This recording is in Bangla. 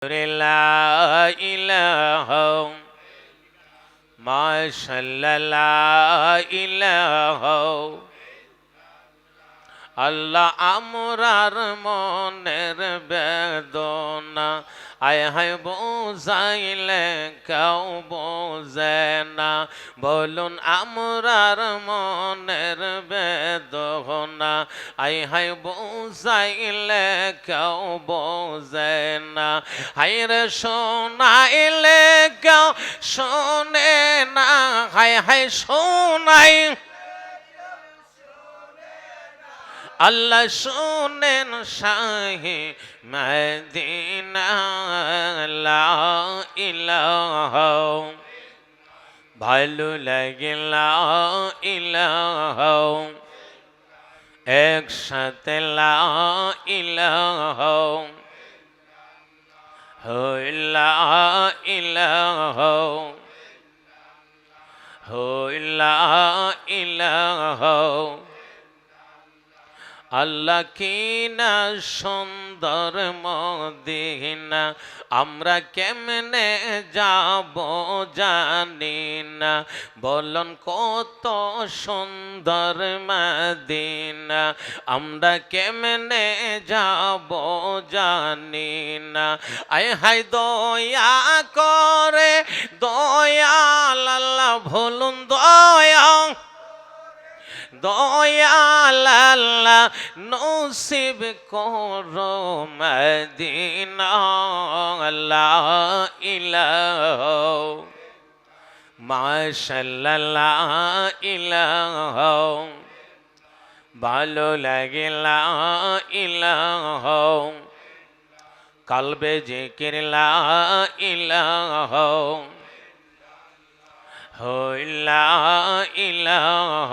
لا إله ما شاء الله لا إله আল্লাহ আমরার মনের বেদনা আয় হায় বোঝাইলে কেউ বোঝে না বলুন আমরার মনের বেদনা। আয় হায় বোঝাইলে কেউ বোঝে না হায় রে শোনাইলে কেউ শোনে না। হায় হায় শোনাই। আল্লাহ শোনেন শাহে মদিনা, লা ইলাহ ভালো লাগে লা ইলাহ একসাথে ইলাহ হইলা ইলাহ আল্লাহ কিনা সুন্দর মদিনা আমরা কেমনে যাব জানি না। বলন কত সুন্দর মদিনা আমরা কেমনে যাব জানি না। আয় হাই দয়া করে দয়াল আল্লাহ ভুলুন দয়াল আল্লাহ নসিব করো মদিনা মাশাল্লাহ ইলাহ, ভালো লাগিলা ইলাহ, কালবে জিকিরলা ইলাহ হইলা ইলাহ